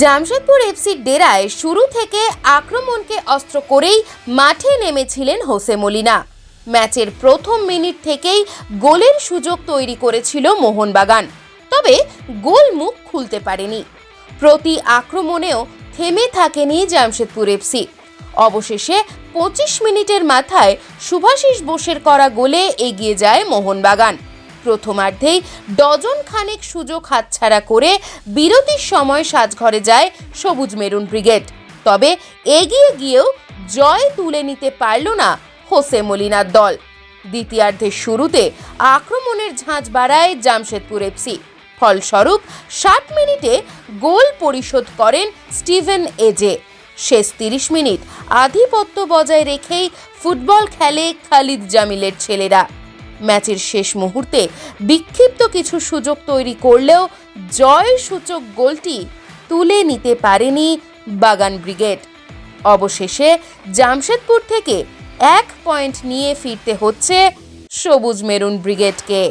জামশেদপুর এফসির ডেরায় শুরু থেকে আক্রমণকে অস্ত্র করেই মাঠে নেমেছিলেন হোসে মলিনা। ম্যাচের প্রথম মিনিট থেকেই গোলের সুযোগ তৈরি করেছিল মোহনবাগান, তবে গোল মুখ খুলতে পারেনি। প্রতি আক্রমণেও থেমে থাকেনি জামশেদপুর এফসি। অবশেষে পঁচিশ মিনিটের মাথায় শুভাশিস বোসের করা গোলে এগিয়ে যায় মোহনবাগান। প্রথমার্ধেই ডজন খানেক সুযোগ হাতছাড়া করে বিরতির সময় সাজঘরে যায় সবুজ মেরুন ব্রিগেড। তবে এগিয়ে গিয়েও জয় তুলে নিতে পারল না হোসে মলিনার দল। দ্বিতীয়ার্ধের শুরুতে আক্রমণের ঝাঁঝ বাড়ায় জামশেদপুর এফসি। ফলস্বরূপ ষাট মিনিটে গোল পরিশোধ করেন স্টিভেন এজে। শেষ তিরিশ মিনিট আধিপত্য বজায় রেখেই ফুটবল খেলে খালিদ জামিলের ছেলেরা। ম্যাচের শেষ মুহূর্তে বিক্ষিপ্ত কিছু সুযোগ তৈরি করলেও জয়সূচক গোলটি তুলে নিতে পারেনি বাগান ব্রিগেড। অবশেষে জামশেদপুর থেকে এক পয়েন্ট নিয়ে ফিরতে হচ্ছে সবুজ মেরুন ব্রিগেডকে।